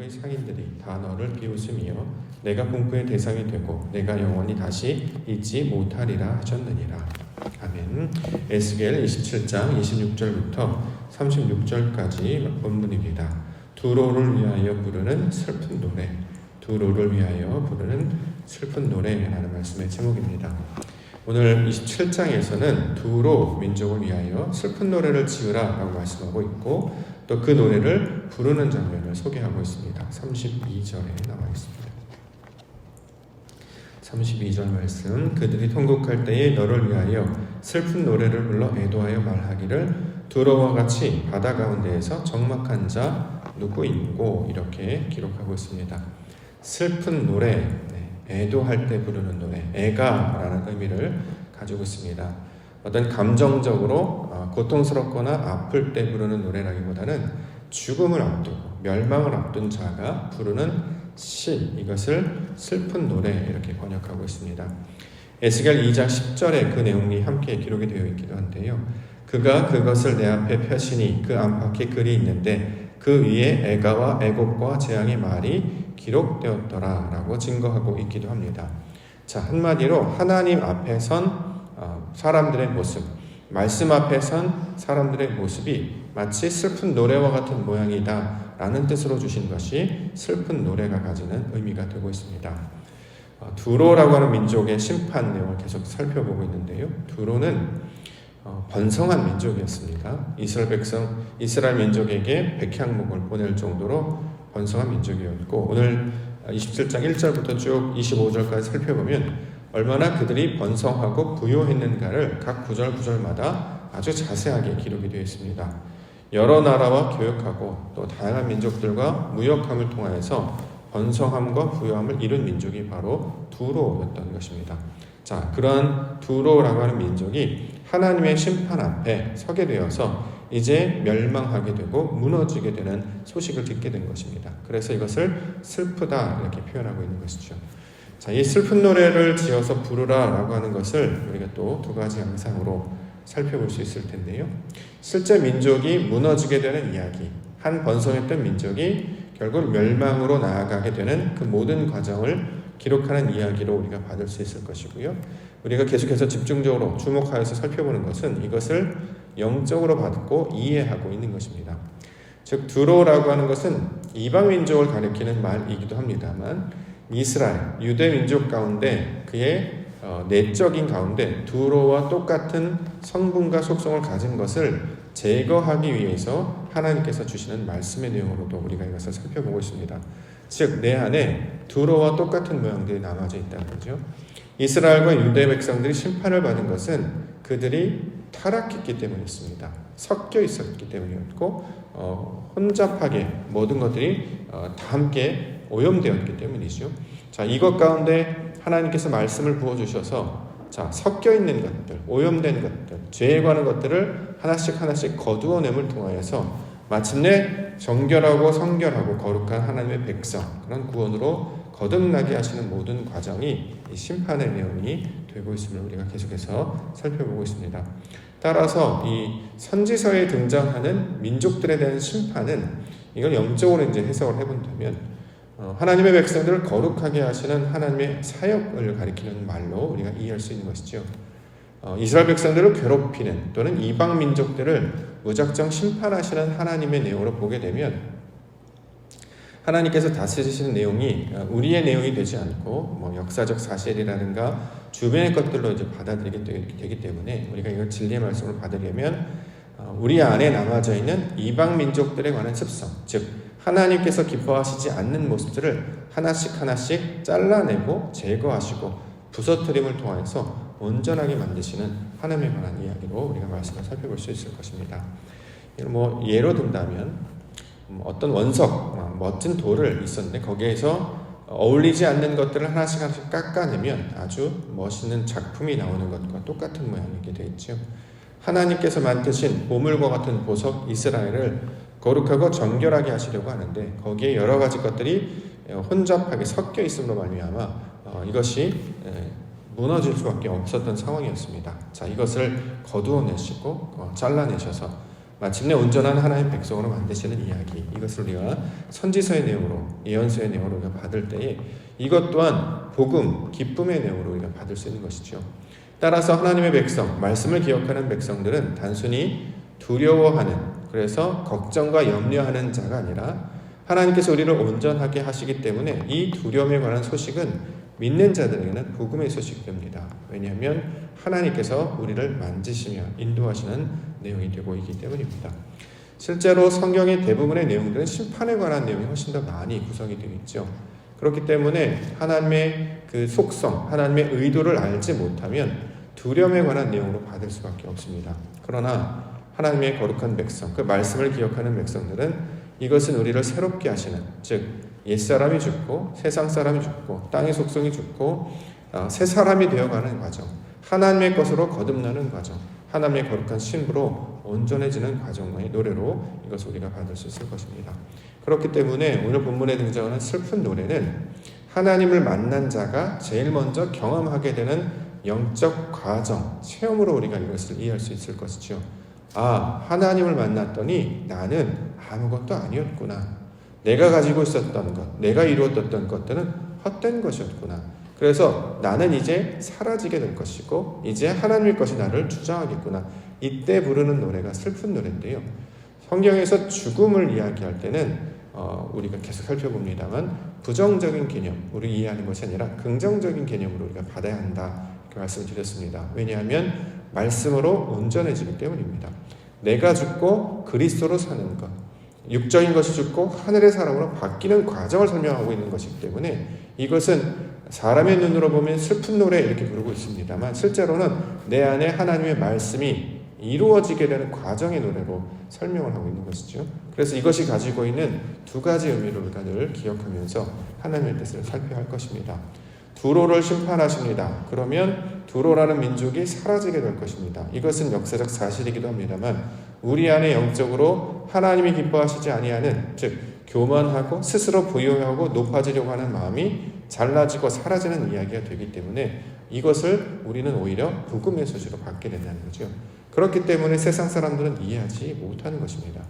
공포의 상인들이 다 너를 비웃으며 내가 공포의 대상이 되고 내가 영원히 다시 잊지 못하리라 하셨느니라. 아멘. 에스겔 27장 26절부터 36절까지 본문입니다. 두로를 위하여 부르는 슬픈 노래. 두로를 위하여 부르는 슬픈 노래라는 말씀의 제목입니다. 오늘 27장에서는 두로 민족을 위하여 슬픈 노래를 지으라 라고 말씀하고 있고 또 그 노래를 부르는 장면을 소개하고 있습니다. 32절에 나와 있습니다. 32절 말씀 그들이 통곡할 때에 너를 위하여 슬픈 노래를 불러 애도하여 말하기를 두로와 같이 바다 가운데에서 적막한 자 누구 있고 이렇게 기록하고 있습니다. 슬픈 노래, 네, 애도할 때 부르는 노래, 애가라는 의미를 가지고 있습니다. 어떤 감정적으로 어, 고통스럽거나 아플 때 부르는 노래라기보다는 죽음을 앞두고 멸망을 앞둔 자가 부르는 시 이것을 슬픈 노래 이렇게 번역하고 있습니다. 에스겔 2장 10절에 그 내용이 함께 기록이 되어 있기도 한데요. 그가 그것을 내 앞에 펴시니 그 안팎에 글이 있는데 그 위에 애가와 애곡과 재앙의 말이 기록되었더라라고 증거하고 있기도 합니다. 자 한마디로 하나님 앞에 선 어, 사람들의 모습, 말씀 앞에 선 사람들의 모습이 마치 슬픈 노래와 같은 모양이다. 라는 뜻으로 주신 것이 슬픈 노래가 가지는 의미가 되고 있습니다. 어, 두로라고 하는 민족의 심판 내용을 계속 살펴보고 있는데요. 두로는 어, 번성한 민족이었습니다. 이스라엘 백성, 이스라엘 민족에게 백향목을 보낼 정도로 번성한 민족이었고 오늘 27장 1절부터 쭉 25절까지 살펴보면 얼마나 그들이 번성하고 부요했는가를 각 구절 구절마다 아주 자세하게 기록이 되어 있습니다. 여러 나라와 교역하고 또 다양한 민족들과 무역함을 통하여서 번성함과 부요함을 이룬 민족이 바로 두로였던 것입니다. 자, 그러한 두로라고 하는 민족이 하나님의 심판 앞에 서게 되어서 이제 멸망하게 되고 무너지게 되는 소식을 듣게 된 것입니다. 그래서 이것을 슬프다 이렇게 표현하고 있는 것이죠. 자, 이 슬픈 노래를 지어서 부르라 라고 하는 것을 우리가 또 두 가지 양상으로 살펴볼 수 있을 텐데요. 실제 민족이 무너지게 되는 이야기, 한 번성했던 민족이 결국 멸망으로 나아가게 되는 그 모든 과정을 기록하는 이야기로 우리가 받을 수 있을 것이고요. 우리가 계속해서 집중적으로 주목하여서 살펴보는 것은 이것을 영적으로 받고 이해하고 있는 것입니다. 즉 두로라고 하는 것은 이방 민족을 가리키는 말이기도 합니다만 이스라엘 유대 민족 가운데 그의 어, 내적인 가운데 두로와 똑같은 성분과 속성을 가진 것을 제거하기 위해서 하나님께서 주시는 말씀의 내용으로도 우리가 이것을 살펴보고 있습니다. 즉, 내 안에 두로와 똑같은 모양들이 남아져 있다는 거죠. 이스라엘과 유대 백성들이 심판을 받은 것은 그들이 타락했기 때문이었습니다. 섞여 있었기 때문이었고, 어, 혼잡하게 모든 것들이 어, 다 함께 오염되었기 때문이죠. 자, 이것 가운데 하나님께서 말씀을 부어주셔서 자, 섞여 있는 것들, 오염된 것들, 죄에 관한 것들을 하나씩 하나씩 거두어냄을 통하여서 마침내 정결하고 성결하고 거룩한 하나님의 백성, 그런 구원으로 거듭나게 하시는 모든 과정이 심판의 내용이 되고 있음을 우리가 계속해서 살펴보고 있습니다. 따라서 이 선지서에 등장하는 민족들에 대한 심판은 이걸 영적으로 이제 해석을 해본다면 어, 하나님의 백성들을 거룩하게 하시는 하나님의 사역을 가리키는 말로 우리가 이해할 수 있는 것이죠. 어, 이스라엘 백성들을 괴롭히는 또는 이방 민족들을 무작정 심판하시는 하나님의 내용으로 보게 되면 하나님께서 다스리시는 내용이 어, 우리의 내용이 되지 않고 뭐 역사적 사실이라든가 주변의 것들로 이제 받아들이게 되기 때문에 우리가 이걸 진리의 말씀을 받으려면 우리 안에 남아져 있는 이방 민족들에 관한 습성, 즉 하나님께서 기뻐하시지 않는 모습들을 하나씩 하나씩 잘라내고 제거하시고 부서뜨림을 통해서 온전하게 만드시는 하나님에 관한 이야기로 우리가 말씀을 살펴볼 수 있을 것입니다. 뭐 예로 든다면 뭐 어떤 원석, 어, 멋진 돌을 있었는데 거기에서 어울리지 않는 것들을 하나씩 하나씩 깎아내면 아주 멋있는 작품이 나오는 것과 똑같은 모양이게 되겠죠. 하나님께서 만드신 보물과 같은 보석 이스라엘을 거룩하고 정결하게 하시려고 하는데 거기에 여러 가지 것들이 혼잡하게 섞여 있음으로 말미암아 어, 이것이 무너질 수밖에 없었던 상황이었습니다. 자 이것을 거두어내시고 어, 잘라내셔서 마침내 온전한 하나님의 백성으로 만드시는 이야기 이것을 우리가 선지서의 내용으로 예언서의 내용으로 우리가 받을 때에 이것 또한 복음 기쁨의 내용으로 우리가 받을 수 있는 것이죠. 따라서 하나님의 백성 말씀을 기억하는 백성들은 단순히 두려워하는 그래서 걱정과 염려하는 자가 아니라 하나님께서 우리를 온전하게 하시기 때문에 이 두려움에 관한 소식은 믿는 자들에게는 복음의 소식이 됩니다. 왜냐하면 하나님께서 우리를 만지시며 인도하시는 내용이 되고 있기 때문입니다. 실제로 성경의 대부분의 내용들은 심판에 관한 내용이 훨씬 더 많이 구성이 되어 있죠. 그렇기 때문에 하나님의 그 속성, 하나님의 의도를 알지 못하면 두려움에 관한 내용으로 받을 수밖에 없습니다. 그러나 하나님의 거룩한 백성, 그 말씀을 기억하는 백성들은 이것은 우리를 새롭게 하시는, 즉 옛사람이 죽고 세상 사람이 죽고 땅의 속성이 죽고 어, 새 사람이 되어가는 과정, 하나님의 것으로 거듭나는 과정, 하나님의 거룩한 신부로 온전해지는 과정의 노래로 이것을 우리가 받을 수 있을 것입니다. 그렇기 때문에 오늘 본문에 등장하는 슬픈 노래는 하나님을 만난 자가 제일 먼저 경험하게 되는 영적 과정, 체험으로 우리가 이것을 이해할 수 있을 것이죠. 아, 하나님을 만났더니 나는 아무것도 아니었구나. 내가 가지고 있었던 것, 내가 이루었던 것들은 헛된 것이었구나. 그래서 나는 이제 사라지게 될 것이고, 이제 하나님의 것이 나를 주장하겠구나. 이때 부르는 노래가 슬픈 노래인데요. 성경에서 죽음을 이야기할 때는 어, 우리가 계속 살펴봅니다만 부정적인 개념, 우리 이해하는 것이 아니라 긍정적인 개념으로 우리가 받아야 한다. 이렇게 말씀드렸습니다. 왜냐하면 말씀으로 온전해지기 때문입니다. 내가 죽고 그리스도로 사는 것, 육적인 것이 죽고 하늘의 사람으로 바뀌는 과정을 설명하고 있는 것이기 때문에 이것은 사람의 눈으로 보면 슬픈 노래 이렇게 부르고 있습니다만 실제로는 내 안에 하나님의 말씀이 이루어지게 되는 과정의 노래로 설명을 하고 있는 것이죠. 그래서 이것이 가지고 있는 두 가지 의미를 우리가 늘 기억하면서 하나님의 뜻을 살펴야 할 것입니다. 두로를 심판하십니다. 그러면 두로라는 민족이 사라지게 될 것입니다. 이것은 역사적 사실이기도 합니다만 우리 안에 영적으로 하나님이 기뻐하시지 아니하는 즉 교만하고 스스로 부유하고 높아지려고 하는 마음이 잘라지고 사라지는 이야기가 되기 때문에 이것을 우리는 오히려 복음의 소식으로 받게 된다는 거죠. 그렇기 때문에 세상 사람들은 이해하지 못하는 것입니다.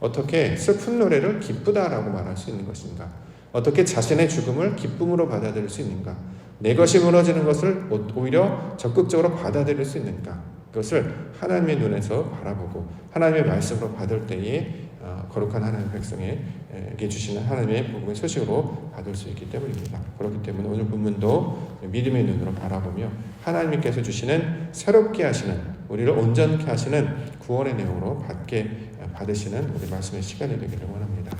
어떻게 슬픈 노래를 기쁘다라고 말할 수 있는 것인가? 어떻게 자신의 죽음을 기쁨으로 받아들일 수 있는가? 내 것이 무너지는 것을 오히려 적극적으로 받아들일 수 있는가? 그것을 하나님의 눈에서 바라보고 하나님의 말씀으로 받을 때에 어, 거룩한 하나님의 백성에게 주시는 하나님의 복음의 소식으로 받을 수 있기 때문입니다. 그렇기 때문에 오늘 본문도 믿음의 눈으로 바라보며 하나님께서 주시는 새롭게 하시는 우리를 온전케 하시는 구원의 내용으로 받게 받으시는 우리 말씀의 시간이 되기를 원합니다.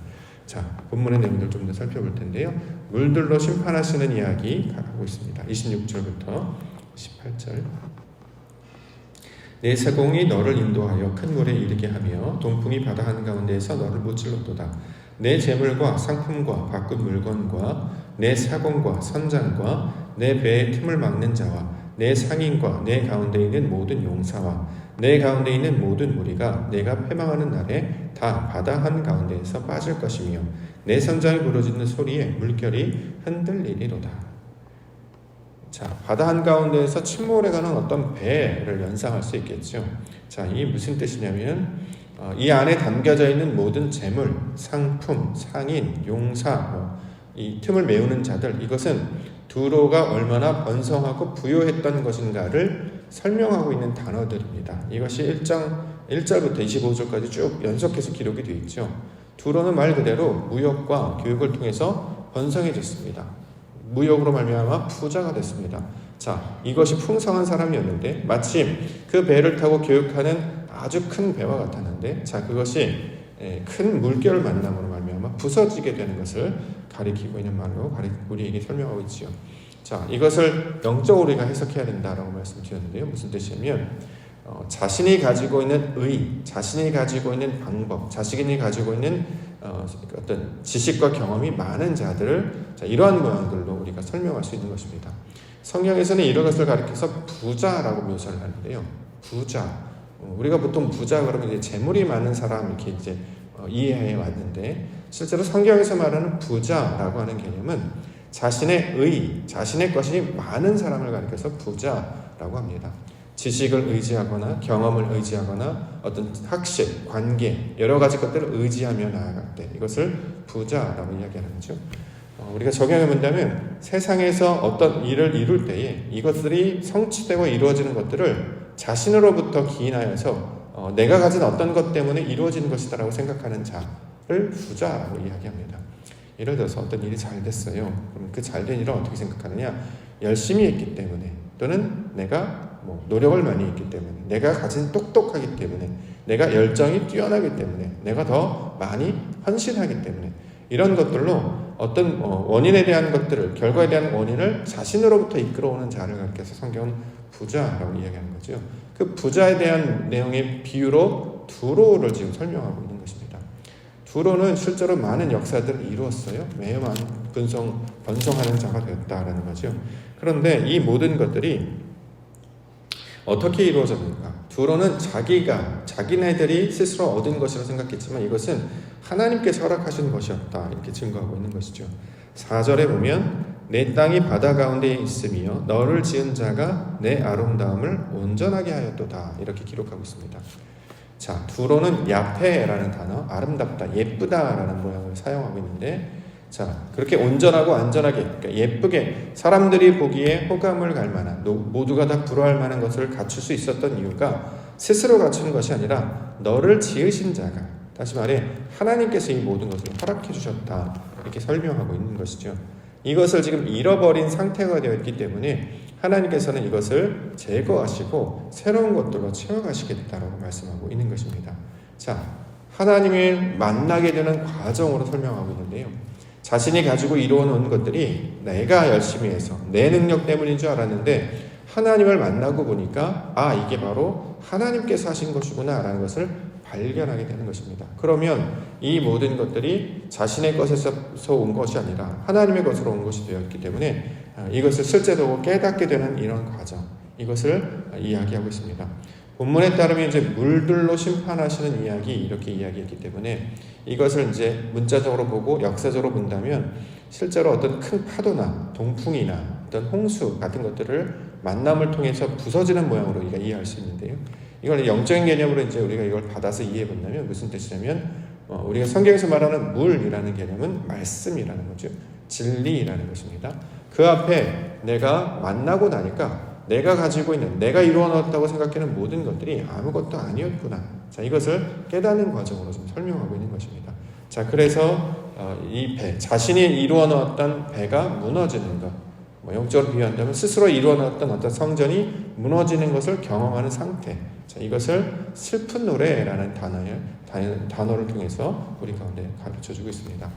자, 본문의 내용들 좀 더 살펴볼 텐데요. 물들로 심판하시는 이야기 하고 있습니다. 26절부터 18절. 내 세공이 너를 인도하여 큰 물에 이르게 하며 동풍이 바다 한가운데에서 너를 무찔렀도다. 내 재물과 상품과 바꾼 물건과 내 사공과 선장과 내 배의 틈을 막는 자와 내 상인과 내 가운데 있는 모든 용사와 내 가운데 있는 모든 무리가 내가 패망하는 날에 다 바다 한 가운데에서 빠질 것이며 내 선장이 부러지는 소리에 물결이 흔들리리로다. 자, 바다 한 가운데에서 침몰해 가는 어떤 배를 연상할 수 있겠죠. 자, 이 무슨 뜻이냐면 어, 이 안에 담겨져 있는 모든 재물, 상품, 상인, 용사, 뭐, 이 틈을 메우는 자들 이것은 두로가 얼마나 번성하고 부유했던 것인가를 설명하고 있는 단어들입니다. 이것이 1장 1절부터 25절까지 쭉 연속해서 기록이 되어 있죠. 두로는 말 그대로 무역과 교육을 통해서 번성해졌습니다. 무역으로 말미암아 부자가 됐습니다. 자, 이것이 풍성한 사람이었는데 마침 그 배를 타고 교육하는 아주 큰 배와 같았는데 자, 그것이 예, 큰 물결을 만남으로 말미암아 부서지게 되는 것을 가리키고 있는 말로 우리에게 설명하고 있지요. 자, 이것을 영적으로 우리가 해석해야 된다라고 말씀드렸는데요. 무슨 뜻이냐면 어, 자신이 가지고 있는 의, 자신이 가지고 있는 방법, 자신이 가지고 있는 어, 어떤 지식과 경험이 많은 자들을 자, 이러한 모양들로 우리가 설명할 수 있는 것입니다. 성경에서는 이런 것을 가리켜서 부자라고 묘사를 하는데요. 부자. 어, 우리가 보통 부자 그러면 이제 재물이 많은 사람 이렇게 이제 어, 이해해 왔는데 실제로 성경에서 말하는 부자라고 하는 개념은 자신의 의, 자신의 것이 많은 사람을 가리켜서 부자라고 합니다. 지식을 의지하거나 경험을 의지하거나 어떤 학식, 관계 여러 가지 것들을 의지하며 나아갈 때 이것을 부자라고 이야기하는 거죠. 어, 우리가 적용해 본다면 세상에서 어떤 일을 이룰 때에 이것들이 성취되고 이루어지는 것들을 자신으로부터 기인하여서 어, 내가 가진 어떤 것 때문에 이루어지는 것이다라고 생각하는 자를 부자라고 이야기합니다. 예를 들어서 어떤 일이 잘 됐어요. 그럼 그 잘 된 일을 어떻게 생각하느냐? 열심히 했기 때문에 또는 내가 뭐 노력을 많이 했기 때문에 내가 가진 똑똑하기 때문에 내가 열정이 뛰어나기 때문에 내가 더 많이 헌신하기 때문에 이런 것들로 어떤 어, 원인에 대한 것들을 결과에 대한 원인을 자신으로부터 이끌어오는 자를 가리켜서 성경은 부자라고 이야기하는 거죠. 그 부자에 대한 내용의 비유로 두로를 지금 설명하고 있는 것입니다. 두로는 실제로 많은 역사들을 이루었어요. 매우 많은 분성, 번성하는 자가 되었다라는 거죠. 그런데 이 모든 것들이 어떻게 이루어졌는가? 두로는 자기가 자기네들이 스스로 얻은 것이라고 생각했지만 이것은 하나님께서 허락하신 것이었다 이렇게 증거하고 있는 것이죠. 4절에 보면 내 땅이 바다 가운데 있으며 너를 지은 자가 내 아름다움을 온전하게 하였도다 이렇게 기록하고 있습니다. 자, 두로는 야페라는 단어, 아름답다, 예쁘다라는 모양을 사용하고 있는데 자, 그렇게 온전하고 안전하게, 그러니까 예쁘게 사람들이 보기에 호감을 갈 만한, 모두가 다 부러워할 만한 것을 갖출 수 있었던 이유가 스스로 갖추는 것이 아니라 너를 지으신 자가, 다시 말해 하나님께서 이 모든 것을 허락해 주셨다. 이렇게 설명하고 있는 것이죠. 이것을 지금 잃어버린 상태가 되어 있기 때문에 하나님께서는 이것을 제거하시고 새로운 것들로 채워가시겠다라고 말씀하고 있는 것입니다. 자, 하나님을 만나게 되는 과정으로 설명하고 있는데요. 자신이 가지고 이루어놓은 것들이 내가 열심히 해서 내 능력 때문인 줄 알았는데 하나님을 만나고 보니까 아 이게 바로 하나님께서 하신 것이구나 라는 것을 발견하게 되는 것입니다. 그러면 이 모든 것들이 자신의 것에서 온 것이 아니라 하나님의 것으로 온 것이 되었기 때문에 아, 이것을 실제로 깨닫게 되는 이런 과정 이것을 이야기하고 있습니다. 본문에 따르면 이제 물들로 심판하시는 이야기 이렇게 이야기했기 때문에 이것을 이제 문자적으로 보고 역사적으로 본다면 실제로 어떤 큰 파도나 동풍이나 어떤 홍수 같은 것들을 만남을 통해서 부서지는 모양으로 우리가 이해할 수 있는데요. 이걸 영적인 개념으로 이제 우리가 이걸 받아서 이해해 본다면 무슨 뜻이냐면 어, 우리가 성경에서 말하는 물이라는 개념은 말씀이라는 거죠. 진리라는 것입니다. 그 앞에 내가 만나고 나니까 내가 가지고 있는 내가 이루어 놓았다고 생각하는 모든 것들이 아무것도 아니었구나. 자, 이것을 깨닫는 과정으로 좀 설명하고 있는 것입니다. 자, 그래서 어, 이 배, 자신이 이루어 놓았던 배가 무너지는 것. 뭐 영적으로 비유한다면 스스로 이루어 놓았던 어떤 성전이 무너지는 것을 경험하는 상태. 자, 이것을 슬픈 노래라는 단어를, 단어를 통해서 우리 가운데 가르쳐 주고 있습니다.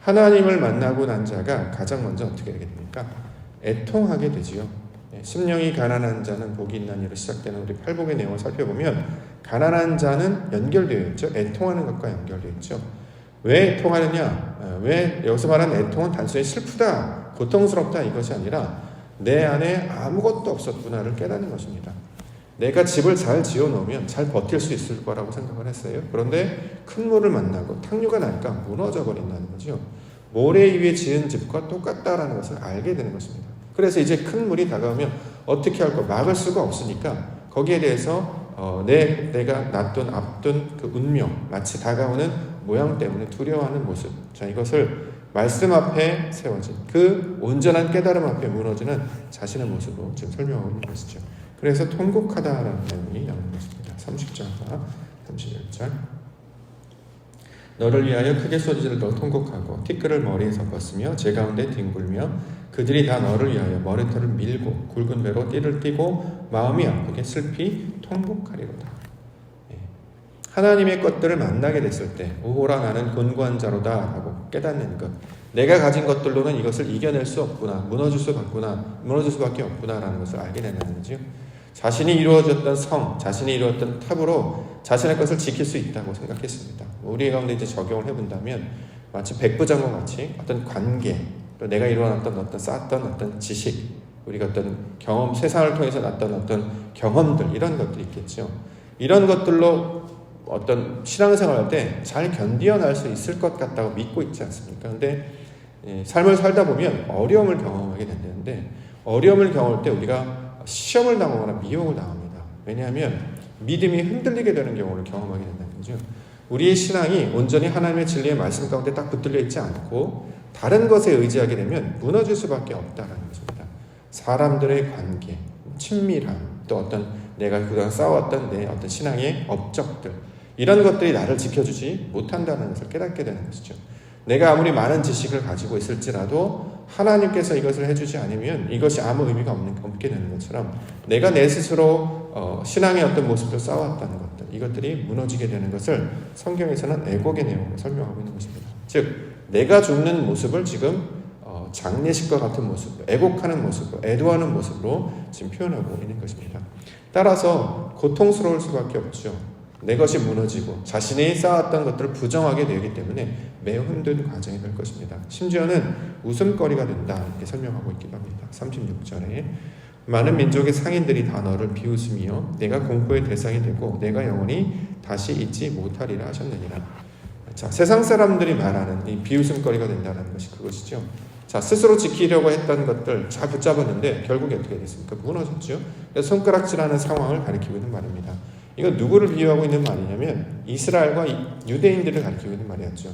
하나님을 만나고 난 자가 가장 먼저 어떻게 됩니까? 애통하게 되지요. 예, 심령이 가난한 자는 복이 있는 이로 시작되는 우리 팔복의 내용을 살펴보면 가난한 자는 연결되어 있죠. 애통하는 것과 연결되어 있죠. 왜 애통하느냐? 어, 왜 여기서 말하는 애통은 단순히 슬프다, 고통스럽다 이것이 아니라 내 안에 아무것도 없었구나를 깨닫는 것입니다. 내가 집을 잘 지어 놓으면 잘 버틸 수 있을 거라고 생각을 했어요. 그런데 큰 물을 만나고 탕류가 나니까 무너져 버린다는 거죠. 모래 위에 지은 집과 똑같다라는 것을 알게 되는 것입니다. 그래서 이제 큰 물이 다가오면 어떻게 할거 막을 수가 없으니까 거기에 대해서 어, 내 내가 놨던 앞둔 그 운명 마치 다가오는 모양 때문에 두려워하는 모습. 자 이것을 말씀 앞에 세워진 그 온전한 깨달음 앞에 무너지는 자신의 모습으로 지금 설명하고 있는 것이죠. 그래서 통곡하다라는 내용이 나오는 것입니다. 30절과 31절. 너를 위하여 크게 소리질러 통곡하고 티끌을 머리에 섞었으며 제 가운데 뒹굴며 그들이 다 너를 위하여 머리털을 밀고 굵은 배로 띠를 띠고 마음이 아프게 슬피 통곡하리로다. 예. 하나님의 것들을 만나게 됐을 때 오호라 나는 곤고한 자로다 하고 깨닫는 것 내가 가진 것들로는 이것을 이겨낼 수 없구나 무너질 수 없구나 무너질 수밖에 없구나 라는 것을 알게 되는 거죠. 자신이 이루어졌던 성, 자신이 이루었던 탑으로 자신의 것을 지킬 수 있다고 생각했습니다. 우리 가운데 이제 적용을 해본다면 마치 백부장과 같이 어떤 관계, 또 내가 이루어놨던 어떤 쌓았던 어떤 지식, 우리가 어떤 경험, 세상을 통해서 났던 어떤 경험들, 이런 것들이 있겠죠. 이런 것들로 어떤 신앙생활 할 때 잘 견디어낼 수 있을 것 같다고 믿고 있지 않습니까? 근데 예, 삶을 살다 보면 어려움을 경험하게 된다는데 어려움을 경험할 때 우리가 시험을 당하거나 미혹을 당합니다. 왜냐하면 믿음이 흔들리게 되는 경우를 경험하게 된다는 거죠. 우리의 신앙이 온전히 하나님의 진리의 말씀 가운데 딱 붙들려 있지 않고 다른 것에 의지하게 되면 무너질 수밖에 없다는 것입니다. 사람들의 관계, 친밀함, 또 어떤 내가 그동안 쌓아왔던 내 어떤 신앙의 업적들 이런 것들이 나를 지켜주지 못한다는 것을 깨닫게 되는 것이죠. 내가 아무리 많은 지식을 가지고 있을지라도 하나님께서 이것을 해주지 않으면 이것이 아무 의미가 없는, 없게 되는 것처럼 내가 내 스스로 어, 신앙의 어떤 모습을 쌓아왔다는 것들 이것들이 무너지게 되는 것을 성경에서는 애곡의 내용으로 설명하고 있는 것입니다. 즉 내가 죽는 모습을 지금 어, 장례식과 같은 모습, 애곡하는 모습으로, 애도하는 모습으로 지금 표현하고 있는 것입니다. 따라서 고통스러울 수밖에 없죠. 내 것이 무너지고 자신이 쌓았던 것들을 부정하게 되기 때문에 매우 힘든 과정이 될 것입니다. 심지어는 웃음거리가 된다 이렇게 설명하고 있기도 합니다. 36절에 많은 민족의 상인들이 다 너를 비웃으며 내가 공포의 대상이 되고 내가 영원히 다시 잊지 못하리라 하셨느니라. 자, 세상 사람들이 말하는 이 비웃음거리가 된다는 것이 그것이죠. 자, 스스로 지키려고 했던 것들 잘 붙잡았는데 결국에 어떻게 됐습니까? 무너졌죠. 손가락질하는 상황을 가리키고 있는 말입니다. 이건 누구를 비유하고 있는 말이냐면 이스라엘과 유대인들을 가리키고 있는 말이었죠.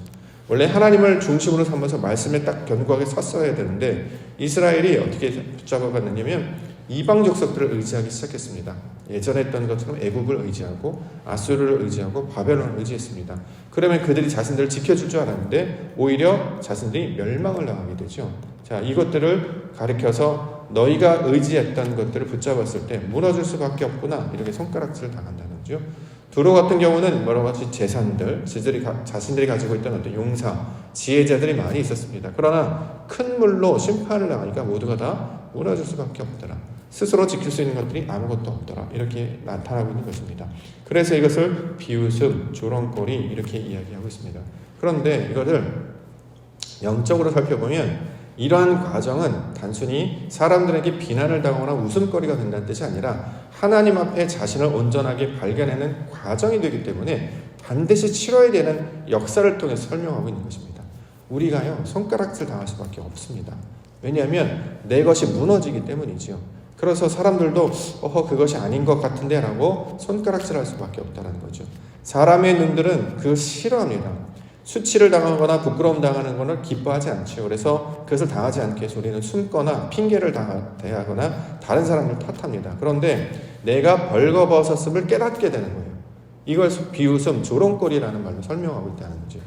원래 하나님을 중심으로 삼아서 말씀에 딱 견고하게 섰어야 되는데 이스라엘이 어떻게 붙잡아갔느냐면 이방 족속들을 의지하기 시작했습니다. 예전에 했던 것처럼 애굽을 의지하고 아수르를 의지하고 바벨론을 의지했습니다. 그러면 그들이 자신들을 지켜줄 줄 알았는데 오히려 자신들이 멸망을 당하게 되죠. 자, 이것들을 가리켜서 너희가 의지했던 것들을 붙잡았을 때 무너질 수밖에 없구나 이렇게 손가락질을 당한다는 거죠. 두로 같은 경우는 여러 가지 재산들, 자신들이, 자신들이 가지고 있던 어떤 용사, 지혜자들이 많이 있었습니다. 그러나 큰 물로 심판을 당하니까 모두가 다 무너질 수밖에 없더라. 스스로 지킬 수 있는 것들이 아무것도 없더라. 이렇게 나타나고 있는 것입니다. 그래서 이것을 비웃음, 조롱거리 이렇게 이야기하고 있습니다. 그런데 이거를 영적으로 살펴보면 이러한 과정은 단순히 사람들에게 비난을 당하거나 웃음거리가 된다는 뜻이 아니라 하나님 앞에 자신을 온전하게 발견하는 과정이 되기 때문에 반드시 치러야 되는 역사를 통해서 설명하고 있는 것입니다. 우리가요, 손가락질 당할 수밖에 없습니다. 왜냐하면 내 것이 무너지기 때문이지요. 그래서 사람들도 어허 그것이 아닌 것 같은데 라고 손가락질 할 수밖에 없다는 거죠. 사람의 눈들은 그 싫어합니다. 수치를 당하거나 부끄러움 당하는 것을 기뻐하지 않죠. 그래서 그것을 당하지 않게 해서 우리는 숨거나 핑계를 대하거나 다른 사람을 탓합니다. 그런데 내가 벌거벗었음을 깨닫게 되는 거예요. 이걸 비웃음, 조롱거리라는 말로 설명하고 있다는 거죠.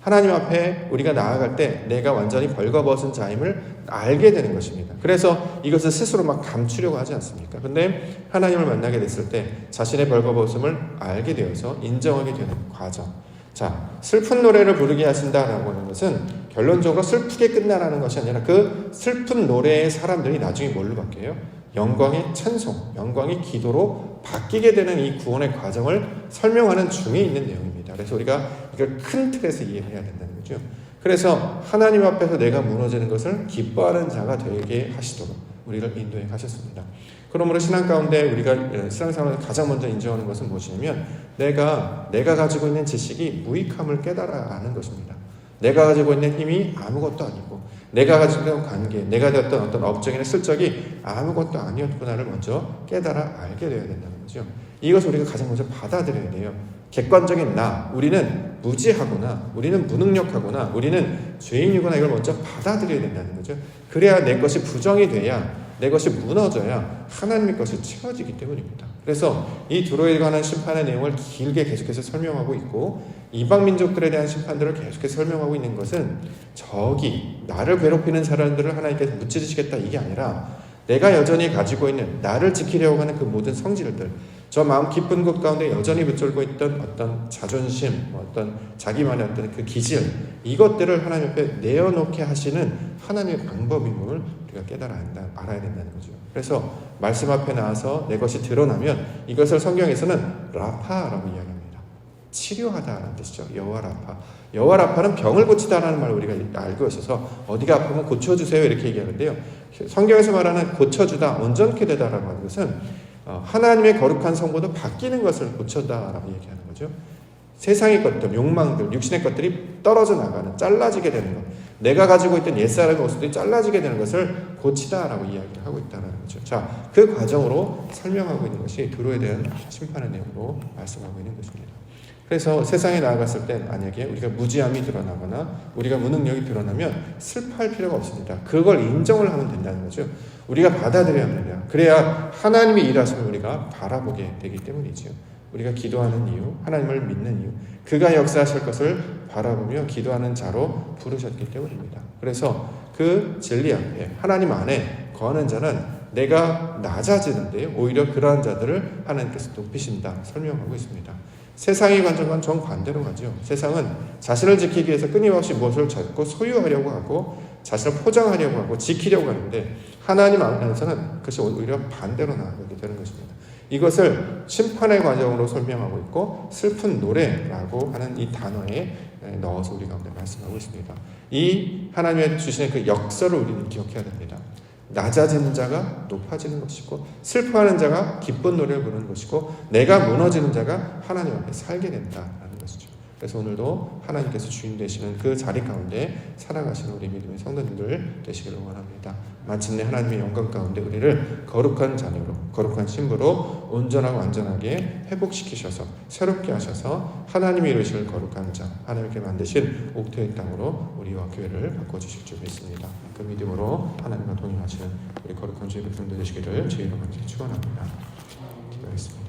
하나님 앞에 우리가 나아갈 때 내가 완전히 벌거벗은 자임을 알게 되는 것입니다. 그래서 이것을 스스로 막 감추려고 하지 않습니까? 근데 하나님을 만나게 됐을 때 자신의 벌거벗음을 알게 되어서 인정하게 되는 과정. 자, 슬픈 노래를 부르게 하신다라고 하는 것은 결론적으로 슬프게 끝나라는 것이 아니라 그 슬픈 노래의 사람들이 나중에 뭘로 바뀌어요? 영광의 찬송, 영광의 기도로 바뀌게 되는 이 구원의 과정을 설명하는 중에 있는 내용입니다. 그래서 우리가 이걸 큰 틀에서 이해해야 된다는 거죠. 그래서 하나님 앞에서 내가 무너지는 것을 기뻐하는 자가 되게 하시도록 우리를 인도해 가셨습니다. 그러므로 신앙 가운데 우리가 신앙생활에서 가장 먼저 인정하는 것은 무엇이냐면 내가 내가 가지고 있는 지식이 무익함을 깨달아 아는 것입니다. 내가 가지고 있는 힘이 아무것도 아니고 내가 가지고 있는 관계, 내가 되었던 어떤 업적이나 실적이 아무것도 아니었구나를 먼저 깨달아 알게 되어야 된다는 거죠. 이것을 우리가 가장 먼저 받아들여야 돼요. 객관적인 나, 우리는 무지하거나, 우리는 무능력하거나, 우리는 죄인이거나 이걸 먼저 받아들여야 된다는 거죠. 그래야 내 것이 부정이 돼야 내 것이 무너져야 하나님의 것이 채워지기 때문입니다. 그래서 이 두로에 관한 심판의 내용을 길게 계속해서 설명하고 있고 이방 민족들에 대한 심판들을 계속해서 설명하고 있는 것은 저기 나를 괴롭히는 사람들을 하나님께서 무찌르시겠다 이게 아니라 내가 여전히 가지고 있는 나를 지키려고 하는 그 모든 성질들 저 마음 깊은 곳 가운데 여전히 붙들고 있던 어떤 자존심, 뭐 어떤 자기만의 어떤 그 기질 이것들을 하나님 앞에 내어놓게 하시는 하나님의 방법임을 우리가 깨달아 한다, 알아야 된다는 거죠. 그래서 말씀 앞에 나와서 내 것이 드러나면 이것을 성경에서는 라파라고 이야기합니다. 치료하다라는 뜻이죠. 여호와 라파. 여호와 라파는 병을 고치다라는 말을 우리가 알고 있어서 어디가 아프면 고쳐주세요 이렇게 얘기하는데요. 성경에서 말하는 고쳐주다, 온전케 되다라고 하는 것은 어, 하나님의 거룩한 성보도 바뀌는 것을 고쳐다라고 얘기하는 거죠. 세상의 것들, 욕망들, 육신의 것들이 떨어져 나가는, 잘라지게 되는 것. 내가 가지고 있던 옛사람의 모습들이 잘라지게 되는 것을 고치다라고 이야기를 하고 있다는 거죠. 자, 그 과정으로 설명하고 있는 것이 도로에 대한 심판의 내용으로 말씀하고 있는 것입니다. 그래서 세상에 나아갔을 때 만약에 우리가 무지함이 드러나거나 우리가 무능력이 드러나면 슬퍼할 필요가 없습니다. 그걸 인정을 하면 된다는 거죠. 우리가 받아들여야 합니다. 그래야 하나님의 일하심을 우리가 바라보게 되기 때문이죠. 우리가 기도하는 이유, 하나님을 믿는 이유, 그가 역사하실 것을 바라보며 기도하는 자로 부르셨기 때문입니다. 그래서 그 진리 앞에 하나님 안에 거하는 자는 내가 낮아지는데요. 오히려 그러한 자들을 하나님께서 높이신다 설명하고 있습니다. 세상의 관점과는 정반대로 가죠. 세상은 자신을 지키기 위해서 끊임없이 무엇을 찾고 소유하려고 하고 자신을 포장하려고 하고 지키려고 하는데 하나님 안에서는 그것이 오히려 반대로 나아가게 되는 것입니다. 이것을 심판의 과정으로 설명하고 있고 슬픈 노래라고 하는 이 단어에 넣어서 우리 가운데 말씀하고 있습니다. 이 하나님의 주시는 그 역설을 우리는 기억해야 됩니다. 낮아지는 자가 높아지는 것이고 슬퍼하는 자가 기쁜 노래를 부르는 것이고 내가 무너지는 자가 하나님 앞에 살게 것이죠. 그래서 오늘도 하나님께서 주인 되시는 그 자리 가운데 살아가시는 우리 믿음의 성도님들 되시기를 원합니다. 마침내 하나님의 영광 가운데 우리를 거룩한 자녀로 거룩한 신부로 온전하고 완전하게 회복시키셔서 새롭게 하셔서 하나님이 이루실 거룩한 자 하나님께 만드신 옥토의 땅으로 우리와 교회를 바꿔주실 줄 믿습니다. 그 믿음으로 하나님과 동행하시는 우리 거룩한 주의 백성들 되시기를 주의로 간절히 축원합니다. 기도하겠습니다.